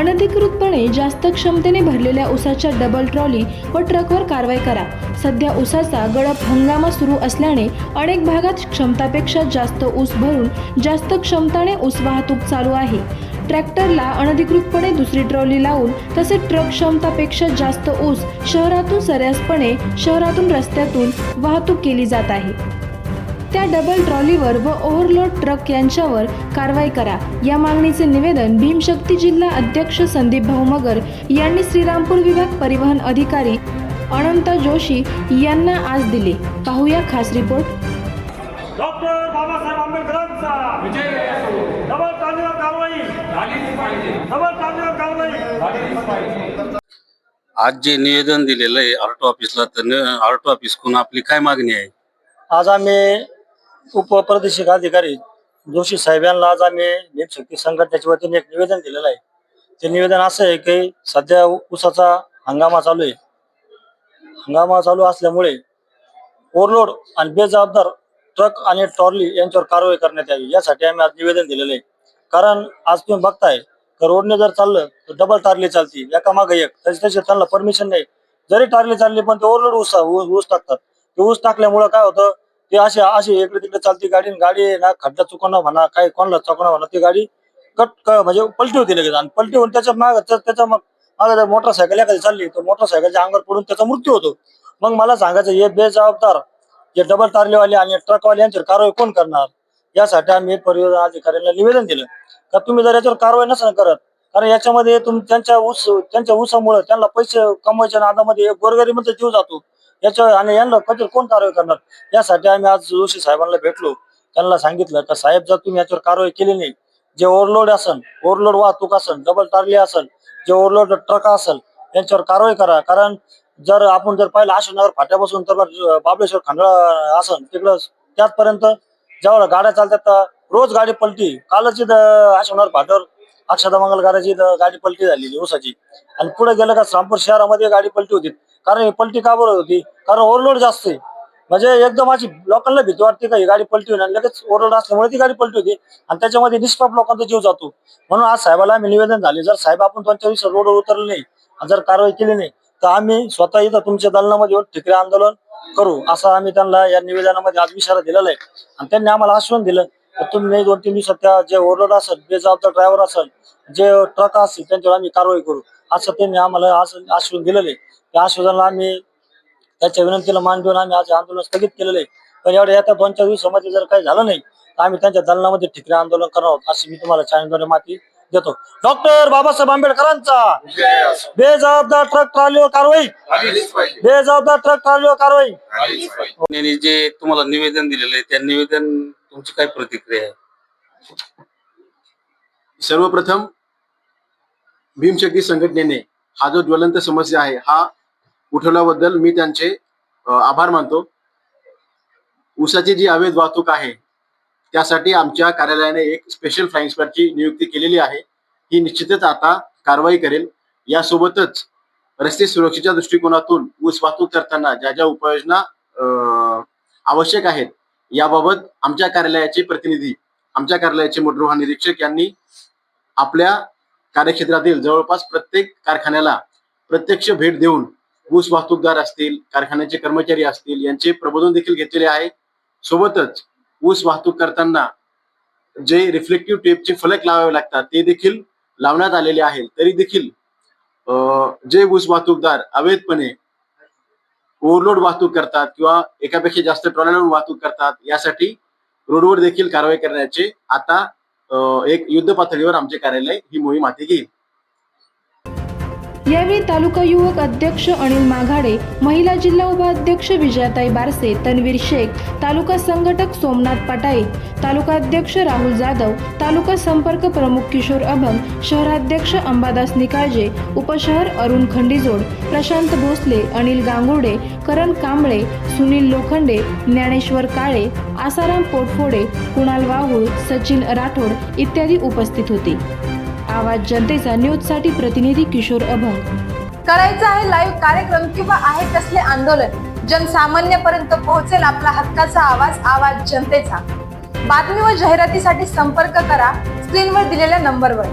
अनधिकृतपणे जास्त क्षमतेने भरलेल्या ऊसाच्या डबल ट्रॉली व ट्रकवर कारवाई करा. सध्या ऊसाचा गडप हंगामा सुरू असल्याने अनेक भागात क्षमतापेक्षा जास्त ऊस भरून जास्त क्षमताने ऊस वाहतूक चालू आहे. ट्रॅक्टरला अनधिकृतपणे दुसरी ट्रॉली लावून तसेच ट्रक क्षमतापेक्षा जास्त ऊस शहरातून सर्रासपणे शहरातून रस्त्यातून वाहतूक केली जात आहे. त्या डबल ट्रॉलीवर व ओव्हरलोड ट्रक यांच्यावर कारवाई करा. या मागणीचे निवेदन भीमशक्ती जिल्हा अध्यक्ष संदीप भाऊ मगर यांनी श्रीरामपूर विभाग परिवहन अधिकारी अनंत जोशी यांना आज दिले. पाहूया खास रिपोर्ट. डॉक्टर बाबासाहेब आंबेडकरांचा. विजय असो डबल टाळीवर कारवाई. झालीच पाहिजे. डबल टाळीवर कारवाई. झालीच पाहिजे. आज जे निवेदन दिलेलं आहे आर्टो ऑफिसला तर आर्टो ऑफिसकडून आपली काय मागणी आहे? आज आम्ही उपप्रादेशिक अधिकारी जोशी साहेब यांना आज आम्ही भीमशक्ती संघटनेच्या वतीने एक निवेदन दिलेलं आहे. ते निवेदन असं आहे की सध्या ऊसाचा हंगामा चालू आहे. हंगामा चालू असल्यामुळे ओव्हरलोड आणि बेजबाबदार ट्रक आणि ट्रॉली यांच्यावर कारवाई करण्यात यावी यासाठी आम्ही आज निवेदन दिलेलं आहे. कारण आज तुम्ही बघताय तर रोडने जर चाललं तर डबल टारली चालती एका मागे एक तशी तशी त्यांना परमिशन नाही. जरी टारली चालली पण ते ओव्हरलोड ऊस ऊस ऊस टाकतात. ते ऊस टाकल्यामुळे काय होतं ते अशी अशी इकडे तिकडे चालती गाडी गाडी आहे ना खड्डा चुकवणं म्हणा काय कोणाला चुकवणं म्हणा ती गाडी कट क- म्हणजे पलटी होती लगेच. आणि पलटी होऊन त्याच्या माग त्याच्या मग माग मोटरसायकल एखादी चालली तर मोटरसायकलच्या अंगावर पडून त्याचा मृत्यू होतो. मग मला सांगायचं हे बेजबाबदार जे डबल टारलेवाले आणि ट्रकवाले यांच्यावर कारवाई कोण करणार? यासाठी आम्ही परिवहन अधिकाऱ्यांना निवेदन दिलं. का तुम्ही जर याच्यावर कारवाई नसेल करत कारण याच्यामध्ये तुम त्यांच्या ऊस त्यांच्या ऊसामुळे त्यांना पैसे कमवायच्या नादामध्ये गोरगरीमध्ये जीव जातो. याच्या आणि यांना कधी कोण कारवाई करणार? यासाठी आम्ही आज जोशी साहेबांना भेटलो. त्यांना सांगितलं का साहेब जर तुम्ही याच्यावर कारवाई केली नाही जे ओव्हरलोड असन ओव्हरलोड वाहतूक असन डबल टारली असन जे ओव्हरलोड ट्रक असल यांच्यावर कारवाई करा. कारण जर आपण जर पाहिलं आशनगर फाट्यापासून तर बाबळेश्वर खंडाळा असन तिकडं त्याचपर्यंत जेव्हा गाड्या चालतात तर रोज गाडी पलटी. कालच इथं अशोकनगर फाट्यावर अक्षता मंगलकाराची गाडी पलटी झालेली ऊसाची. आणि पुढे गेलं का श्रामपूर शहरामध्ये गाडी पलटी होती. कारण ही पलटी का बरं होती? कारण ओव्हरलोड जास्त आहे. म्हणजे एकदम अशी लोकांना भीती वाटते का ही गाडी पलटी होईल? आणि लगेच ओरड असल्यामुळे ती गाडी पलटी होती. आणि त्याच्यामध्ये निष्पाप लोकांचा जीव जातो. म्हणून आज साहेबाला आम्ही निवेदन झाले जर साहेब आपण तुमच्या चार दिवसात रोडवर उतरले नाही आणि जर कारवाई केली नाही तर आम्ही स्वतः इथं तुमच्या दालनामध्ये येऊन ठिकरे आंदोलन करू असं आम्ही त्यांना या निवेदनामध्ये आज इशारा दिलेला आहे. आणि त्यांनी आम्हाला आश्वासन दिलं तुम्ही तुम्ही दोन तीन दिवसात त्या जे ओरडर असेल बेजबाबदार ड्रायव्हर असेल जे ट्रक असतील त्यांच्यावर आम्ही कारवाई करू. असं त्यांनी आम्हाला आश्वासन दिलेले. त्या आश्वासनाला आम्ही त्याच्या विनंतीला मान देऊन आम्ही आज आंदोलन स्थगित केलेलं. आहे पण एवढ्या येत्या दोन चार दिवसामध्ये जर काही झालं नाही तर आम्ही त्यांच्या दलनामध्ये ठिकरे आंदोलन करणार आहोत अशी मी तुम्हाला चॅनलद्वारे माहिती देतो. डॉक्टर बाबासाहेब आंबेडकरांचा बेजबाबदार ट्रक ट्रॉलीवर कारवाई. बेजबाबदार ट्रक ट्रॉलीवर कारवाई. जे तुम्हाला निवेदन दिलेलं आहे त्या निवेदन तुमची काय प्रतिक्रिया आहे? सर्वप्रथम भीमशक्ती संघटनेने हा जो ज्वलंत समस्या आहे हा उठवल्याबद्दल मी त्यांचे आभार मानतो. ऊसाची जी अवैध वाहतूक आहे त्यासाठी आमच्या कार्यालयाने एक स्पेशल फ्लाइंग स्क्वॉडची नियुक्ती केलेली आहे. ही निश्चितच आता कारवाई करेल. यासोबतच रस्ते सुरक्षेच्या दृष्टिकोनातून ऊस वाहतूक करताना ज्या ज्या उपाययोजना आवश्यक आहेत याबाबत आमच्या कार्यालयाचे प्रतिनिधी आमच्या कार्यालयाचे मोटरवाहन निरीक्षक यांनी आपल्या कार्यक्षेत्रातील जवळपास प्रत्येक कारखान्याला प्रत्यक्ष भेट देऊन ऊस वाहतूकदार असतील कारखान्याचे कर्मचारी असतील यांचे प्रबोधन देखील घेतलेले आहे. सोबतच ऊस वाहतूक करताना जे रिफ्लेक्टिव्ह टेपचे फलक लावावे लागतात ते देखील लावण्यात आलेले आहे तरी देखील जे ऊस वाहतूकदार अवैधपणे ओव्हरलोड वाहतूक करतात किंवा एकापेक्षा जास्त ट्रॉलीवर वाहतूक करतात यासाठी रोडवर देखील कारवाई करण्याचे आता एक युद्ध पातळीवर आमचे कार्यालय ही मोहीम हाती घेईल. यावेळी तालुका युवक अध्यक्ष अनिल माघाडे महिला जिल्हा उपाध्यक्ष विजयाताई बारसे तन्वीर शेख तालुका संघटक सोमनाथ पटाई तालुका अध्यक्ष राहुल जाधव तालुका संपर्क प्रमुख किशोर अभंग शहराध्यक्ष अंबादास निकाळजे उपशहर अरुण खंडीजोड प्रशांत भोसले अनिल गांगुर्डे करण कांबळे सुनील लोखंडे ज्ञानेश्वर काळे आसाराम पोटफोडे कुणाल वाहुळ सचिन राठोड इत्यादी उपस्थित होते. आवाज जनतेचा न्यूजसाठी प्रतिनिधी किशोर अभंग. करायचं आहे लाईव्ह कार्यक्रम किंवा आहे कसले आंदोलन जनसामान्यपर्यंत पोहोचेल आपला हक्काचा आवाज आवाज जनतेचा. बातमी व जाहिरातीसाठी संपर्क करा स्क्रीनवर दिलेल्या नंबरवर